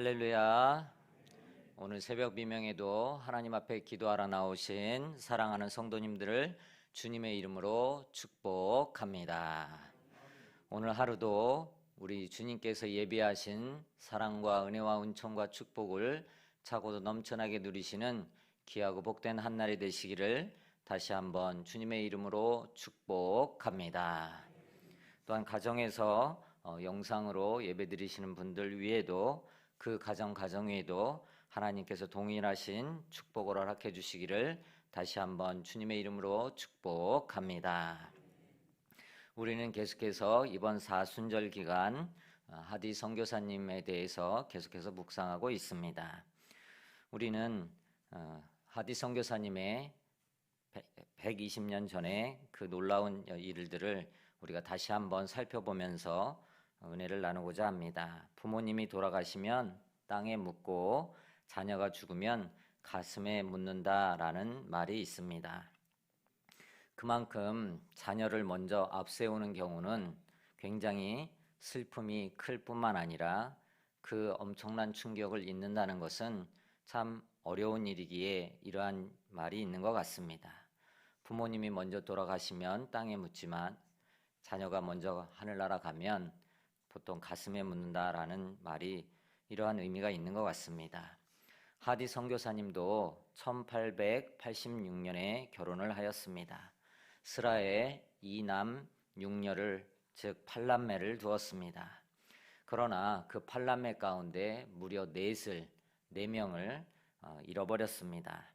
할렐루야. 오늘 새벽 비명에도 하나님 앞에 기도하러 나오신 사랑하는 성도님들을 주님의 이름으로 축복합니다. 오늘 하루도 우리 주님께서 예비하신 사랑과 은혜와 은총과 축복을 차고도 넘쳐나게 누리시는 귀하고 복된 한 날이 되시기를 다시 한번 주님의 이름으로 축복합니다. 또한 가정에서 어, 영상으로 예배드리시는 분들 위에도 그 가정 가정 위에도 하나님께서 동일하신 축복을 허락해 주시기를 다시 한번 주님의 이름으로 축복합니다. 우리는 계속해서 이번 사순절 기간 어, 하디 선교사님에 대해서 계속해서 묵상하고 있습니다. 우리는 어, 하디 선교사님의 120년 전에 그 놀라운 일들을 우리가 다시 한번 살펴보면서 은혜를 나누고자 합니다. 부모님이 돌아가시면 땅에 묻고 자녀가 죽으면 가슴에 묻는다라는 말이 있습니다. 그만큼 자녀를 먼저 앞세우는 경우는 굉장히 슬픔이 클 뿐만 아니라 그 엄청난 충격을 잊는다는 것은 참 어려운 일이기에 이러한 말이 있는 것 같습니다. 부모님이 먼저 돌아가시면 땅에 묻지만 자녀가 먼저 하늘나라 가면 보통 가슴에 묻는다라는 말이 이러한 의미가 있는 것 같습니다. 하디 선교사님도 1886년에 결혼을 하였습니다. 스라에 이남 육녀를 즉 팔남매를 두었습니다. 그러나 그 팔남매 가운데 무려 넷을 네 명을 어, 잃어버렸습니다.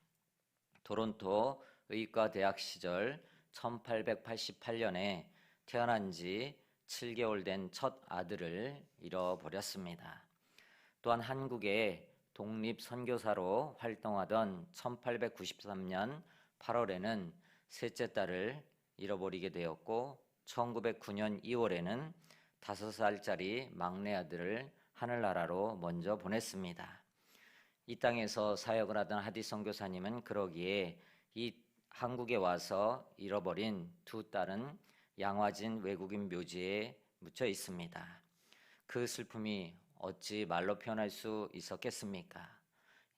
토론토 의과 대학 시절 1888년에 태어난 지 7개월 된 첫 아들을 잃어버렸습니다. 또한 한국의 독립 선교사로 활동하던 1893년 8월에는 셋째 딸을 잃어버리게 되었고 1909년 2월에는 5살짜리 막내 아들을 하늘나라로 먼저 보냈습니다. 이 땅에서 사역을 하던 하디 선교사님은 그러기에 이 한국에 와서 잃어버린 두 딸은 양화진 외국인 묘지에 묻혀 있습니다. 그 슬픔이 어찌 말로 표현할 수 있었겠습니까?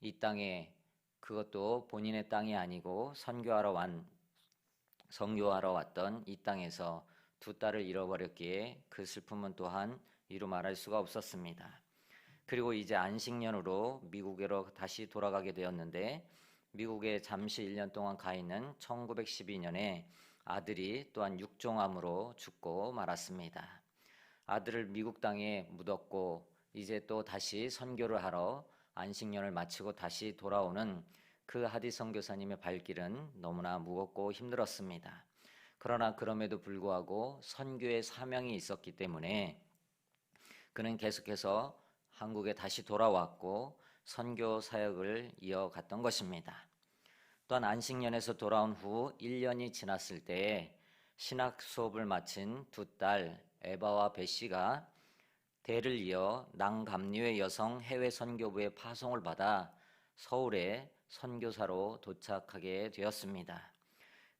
이 땅에 그것도 본인의 땅이 아니고 선교하러 완 선교하러 왔던 이 땅에서 두 딸을 잃어버렸기에 그 슬픔은 또한 이루 말할 수가 없었습니다. 그리고 이제 안식년으로 미국으로 다시 돌아가게 되었는데 미국에 잠시 1년 동안 가 있는 1912년에 아들이 또한 육종암으로 죽고 말았습니다. 아들을 미국 땅에 묻었고 이제 또 다시 선교를 하러 안식년을 마치고 다시 돌아오는 그 하디 선교사님의 발길은 너무나 무겁고 힘들었습니다. 그러나 그럼에도 불구하고 선교의 사명이 있었기 때문에 그는 계속해서 한국에 다시 돌아왔고 선교 사역을 이어갔던 것입니다. 또한 안식년에서 돌아온 후 1년이 지났을 때 신학 수업을 마친 두 딸 에바와 베시가 대를 이어 낭감리회 여성 해외 선교부의 파송을 받아 서울에 선교사로 도착하게 되었습니다.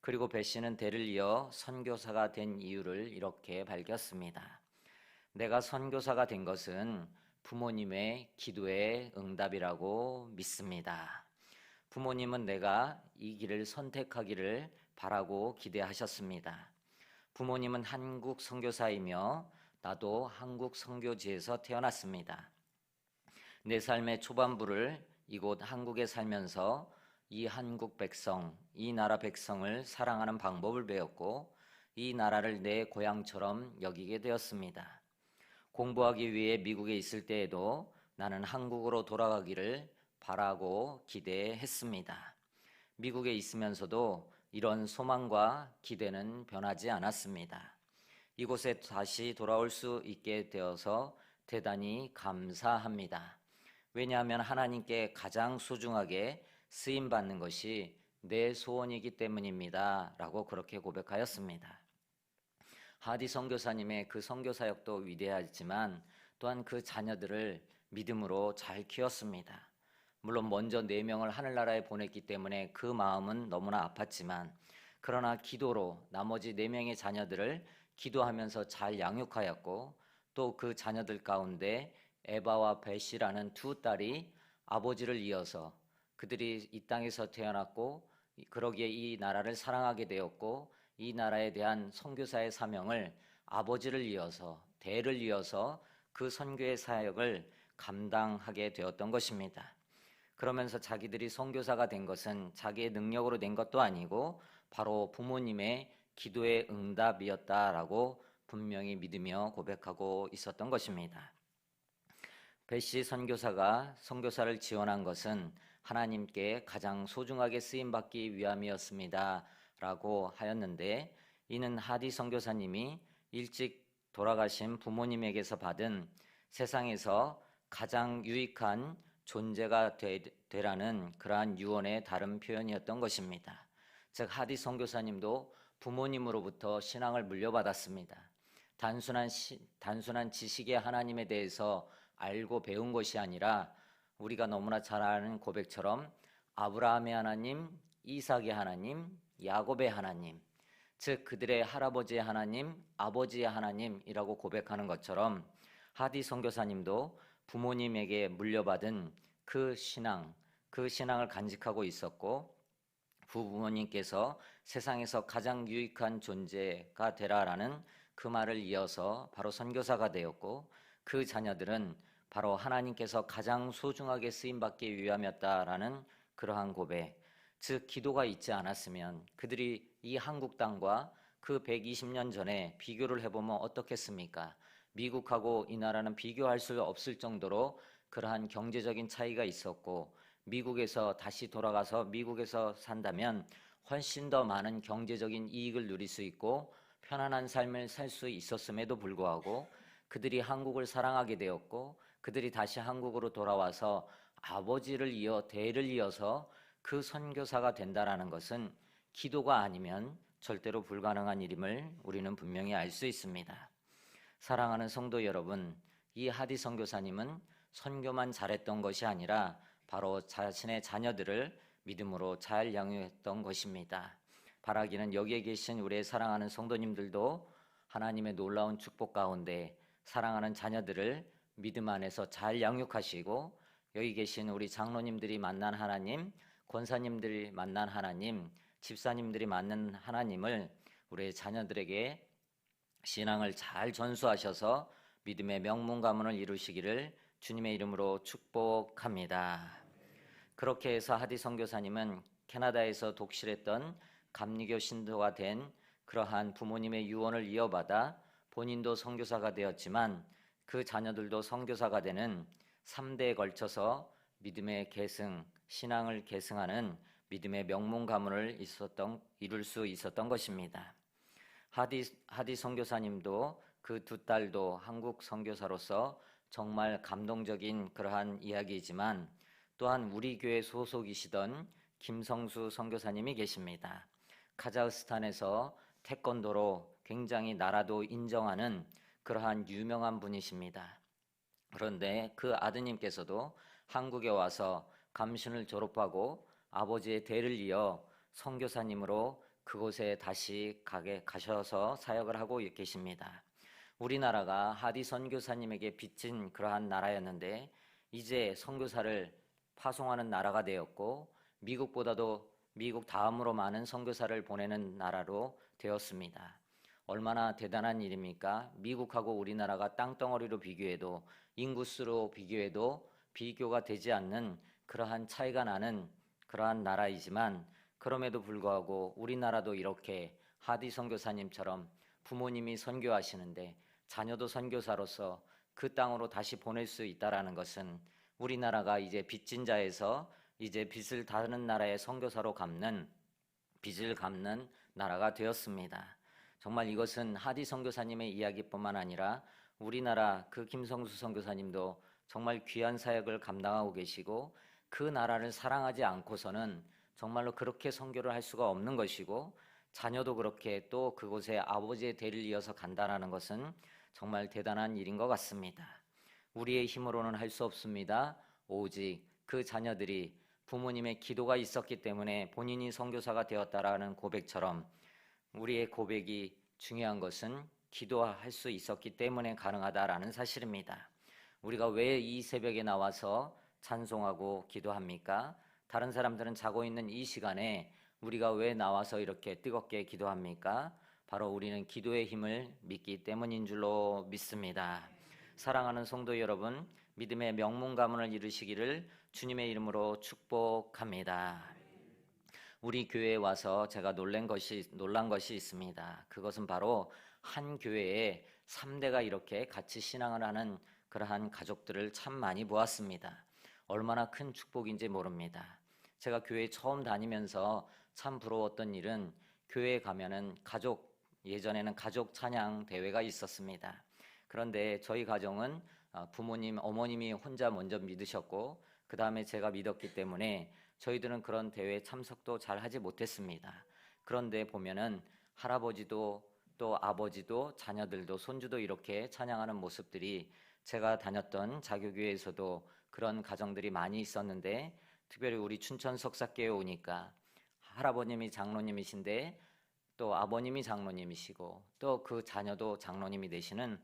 그리고 베시는 대를 이어 선교사가 된 이유를 이렇게 밝혔습니다. 내가 선교사가 된 것은 부모님의 기도의 응답이라고 믿습니다. 부모님은 내가 이 길을 선택하기를 바라고 기대하셨습니다. 부모님은 한국 선교사이며 나도 한국 선교지에서 태어났습니다. 내 삶의 초반부를 이곳 한국에 살면서 이 한국 백성, 이 나라 백성을 사랑하는 방법을 배웠고 이 나라를 내 고향처럼 여기게 되었습니다. 공부하기 위해 미국에 있을 때에도 나는 한국으로 돌아가기를 바라고 기대했습니다. 미국에 있으면서도 이런 소망과 기대는 변하지 않았습니다. 이곳에 다시 돌아올 수 있게 되어서 대단히 감사합니다. 왜냐하면 하나님께 가장 소중하게 쓰임 받는 것이 내 소원이기 때문입니다. 라고 그렇게 고백하였습니다. 하디 선교사님의 그 선교 사역도 위대하지만 또한 그 자녀들을 믿음으로 잘 키웠습니다. 물론 먼저 네 명을 하늘나라에 보냈기 때문에 그 마음은 너무나 아팠지만 그러나 기도로 나머지 네 명의 자녀들을 기도하면서 잘 양육하였고 또 그 자녀들 가운데 에바와 벳이라는 두 딸이 아버지를 이어서 그들이 이 땅에서 태어났고 그러기에 이 나라를 사랑하게 되었고 이 나라에 대한 선교사의 사명을 아버지를 이어서 대를 이어서 그 선교의 사역을 감당하게 되었던 것입니다. 그러면서 자기들이 선교사가 된 것은 자기의 능력으로 된 것도 아니고 바로 부모님의 기도의 응답이었다라고 분명히 믿으며 고백하고 있었던 것입니다. 베시 선교사가 선교사를 지원한 것은 하나님께 가장 소중하게 쓰임 받기 위함이었습니다 라고 하였는데 이는 하디 선교사님이 일찍 돌아가신 부모님에게서 받은 세상에서 가장 유익한 존재가 되, 라는 그러한 유언의 다른 표현이었던 것입니다. 즉 하디 선교사님도 부모님으로부터 신앙을 물려받았습니다. 단순한 시, 단순한 지식의 하나님에 대해서 알고 배운 것이 아니라 우리가 너무나 잘 아는 고백처럼 아브라함의 하나님, 이삭의 하나님, 야곱의 하나님, 즉 그들의 할아버지의 하나님, 아버지의 하나님이라고 고백하는 것처럼 하디 선교사님도 부모님에게 물려받은 그 신앙, 그 신앙을 간직하고 있었고 부모님께서 세상에서 가장 유익한 존재가 되라라는 그 말을 이어서 바로 선교사가 되었고 그 자녀들은 바로 하나님께서 가장 소중하게 쓰임 받기 위함이었다라는 그러한 고백. 즉 기도가 있지 않았으면 그들이 이 한국 땅과 그 120년 전에 비교를 해보면 어떻겠습니까? 미국하고 이 나라는 비교할 수 없을 정도로 그러한 경제적인 차이가 있었고 미국에서 다시 돌아가서 미국에서 산다면 훨씬 더 많은 경제적인 이익을 누릴 수 있고 편안한 삶을 살 수 있었음에도 불구하고 그들이 한국을 사랑하게 되었고 그들이 다시 한국으로 돌아와서 아버지를 이어 대를 이어서 그 선교사가 된다라는 것은 기도가 아니면 절대로 불가능한 일임을 우리는 분명히 알 수 있습니다. 사랑하는 성도 여러분, 이 하디 선교사님은 선교만 잘했던 것이 아니라 바로 자신의 자녀들을 믿음으로 잘 양육했던 것입니다. 바라기는 여기에 계신 우리의 사랑하는 성도님들도 하나님의 놀라운 축복 가운데 사랑하는 자녀들을 믿음 안에서 잘 양육하시고 여기 계신 우리 장로님들이 만난 하나님, 권사님들이 만난 하나님, 집사님들이 만난 하나님을 우리 자녀들에게 신앙을 잘 전수하셔서 믿음의 명문 가문을 이루시기를 주님의 이름으로 축복합니다. 그렇게 해서 하디 선교사님은 캐나다에서 독실했던 감리교 신도가 된 그러한 부모님의 유언을 이어받아 본인도 선교사가 되었지만 그 자녀들도 선교사가 되는 3대에 걸쳐서 믿음의 계승, 신앙을 계승하는 믿음의 명문 가문을 있었던 이룰 수 있었던 것입니다. 하디 하디 선교사님도 그 두 딸도 한국 선교사로서 정말 감동적인 그러한 이야기이지만 또한 우리 교회 소속이시던 김성수 선교사님이 계십니다. 카자흐스탄에서 태권도로 굉장히 나라도 인정하는 그러한 유명한 분이십니다. 그런데 그 아드님께서도 한국에 와서 감신을 졸업하고 아버지의 대를 이어 선교사님으로 그곳에 다시 가게 가셔서 사역을 하고 계십니다. 우리나라가 하디 선교사님에게 빚진 그러한 나라였는데 이제 선교사를 파송하는 나라가 되었고 미국보다도 미국 다음으로 많은 선교사를 보내는 나라로 되었습니다. 얼마나 대단한 일입니까? 미국하고 우리나라가 땅덩어리로 비교해도 인구수로 비교해도 비교가 되지 않는 그러한 차이가 나는 그러한 나라이지만 그럼에도 불구하고 우리나라도 이렇게 하디 선교사님처럼 부모님이 선교하시는데 자녀도 선교사로서 그 땅으로 다시 보낼 수 있다라는 것은 우리나라가 이제 빚진 자에서 이제 빚을 다른 나라의 선교사로 갚는 빚을 갚는 나라가 되었습니다. 정말 이것은 하디 선교사님의 이야기뿐만 아니라 우리나라 그 김성수 선교사님도 정말 귀한 사역을 감당하고 계시고 그 나라를 사랑하지 않고서는 정말로 그렇게 선교를 할 수가 없는 것이고 자녀도 그렇게 또 그곳에 아버지의 대를 이어서 간다라는 것은 정말 대단한 일인 것 같습니다. 우리의 힘으로는 할 수 없습니다. 오직 그 자녀들이 부모님의 기도가 있었기 때문에 본인이 선교사가 되었다라는 고백처럼 우리의 고백이 중요한 것은 기도할 수 있었기 때문에 가능하다라는 사실입니다. 우리가 왜 이 새벽에 나와서 찬송하고 기도합니까? 다른 사람들은 자고 있는 이 시간에 우리가 왜 나와서 이렇게 뜨겁게 기도합니까? 바로 우리는 기도의 힘을 믿기 때문인 줄로 믿습니다. 사랑하는 성도 여러분, 믿음의 명문 가문을 이루시기를 주님의 이름으로 축복합니다. 우리 교회에 와서 제가 놀란 것이 놀란 것이 있습니다. 그것은 바로 한 교회에 3대가 이렇게 같이 신앙을 하는 그러한 가족들을 참 많이 보았습니다. 얼마나 큰 축복인지 모릅니다. 제가 교회 처음 다니면서 참 부러웠던 일은 교회에 가면은 가족 예전에는 가족 찬양 대회가 있었습니다. 그런데 저희 가정은 어, 부모님, 어머님이 혼자 먼저 믿으셨고 그 다음에 제가 믿었기 때문에 저희들은 그런 대회 참석도 잘 하지 못했습니다. 그런데 보면은 할아버지도 또 아버지도 자녀들도 손주도 이렇게 찬양하는 모습들이 제가 다녔던 자교교회에서도 그런 가정들이 많이 있었는데 특별히 우리 춘천 석사교회 오니까 할아버님이 장로님이신데 또 아버님이 장로님이시고 또 그 자녀도 장로님이 되시는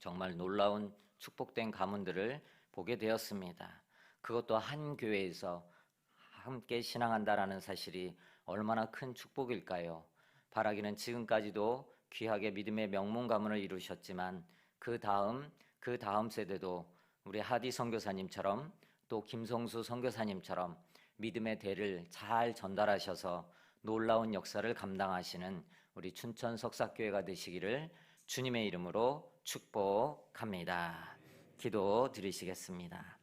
정말 놀라운 축복된 가문들을 보게 되었습니다. 그것도 한 교회에서 함께 신앙한다라는 사실이 얼마나 큰 축복일까요? 바라기는 지금까지도 귀하게 믿음의 명문 가문을 이루셨지만 그 다음 그 다음 세대도 우리 하디 선교사님처럼 또 김성수 선교사님처럼 믿음의 대를 잘 전달하셔서 놀라운 역사를 감당하시는 우리 춘천 석사교회가 되시기를 주님의 이름으로 축복합니다. 기도 드리시겠습니다.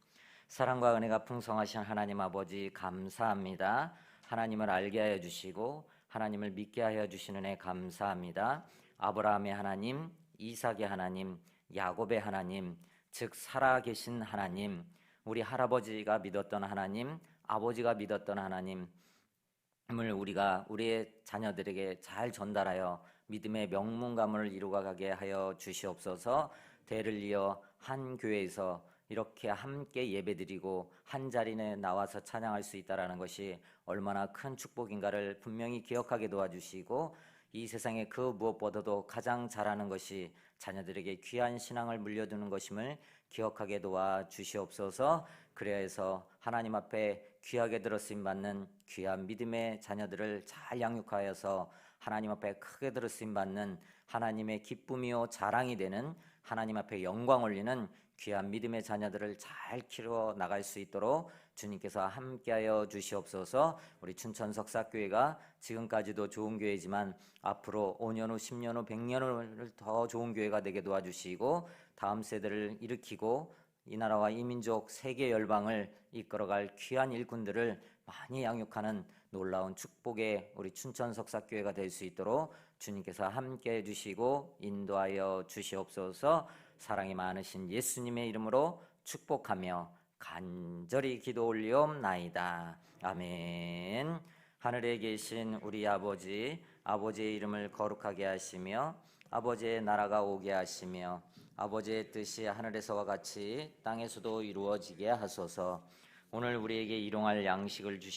사랑과 은혜가 풍성하신 하나님 아버지 감사합니다. 하나님을 알게 하여 주시고 하나님을 믿게 하여 주시는 애 감사합니다. 아브라함의 하나님, 이삭의 하나님, 야곱의 하나님, 즉 살아계신 하나님, 우리 할아버지가 믿었던 하나님, 아버지가 믿었던 하나님, 을 우리가 우리의 자녀들에게 잘 전달하여 믿음의 명문 가문을 이루어가게 하여 주시옵소서. 대를 이어 한 교회에서 이렇게 함께 예배드리고 한 자리에 나와서 찬양할 수 있다라는 것이 얼마나 큰 축복인가를 분명히 기억하게 도와주시고 이 세상에 그 무엇보다도 가장 잘하는 것이 자녀들에게 귀한 신앙을 물려두는 것임을 기억하게 도와 주시옵소서. 그래야 해서 하나님 앞에 귀하게 들었음 받는 귀한 믿음의 자녀들을 잘 양육하여서 하나님 앞에 크게 들었음 받는 하나님의 기쁨이요 자랑이 되는 하나님 앞에 영광 올리는 귀한 믿음의 자녀들을 잘 키워 나갈 수 있도록 주님께서 함께하여 주시옵소서. 우리 춘천 석사교회가 지금까지도 좋은 교회지만 앞으로 5년 후, 10년 후, 100년 후를 더 좋은 교회가 되게 도와주시고 다음 세대를 일으키고 이 나라와 이 민족 세계 열방을 이끌어갈 귀한 일꾼들을 많이 양육하는 놀라운 축복의 우리 춘천 석사교회가 될 수 있도록 주님께서 함께 해주시고 인도하여 주시옵소서. 사랑이 많으신 예수님의 이름으로 축복하며 간절히 기도 올리옵나이다. 아멘. 하늘에 계신 우리 아버지, 아버지의 이름을 거룩하게 하시며 아버지의 나라가 오게 하시며 아버지의 뜻이 하늘에서와 같이 땅에서도 이루어지게 하소서. 오늘 우리에게 일용할 양식을 주시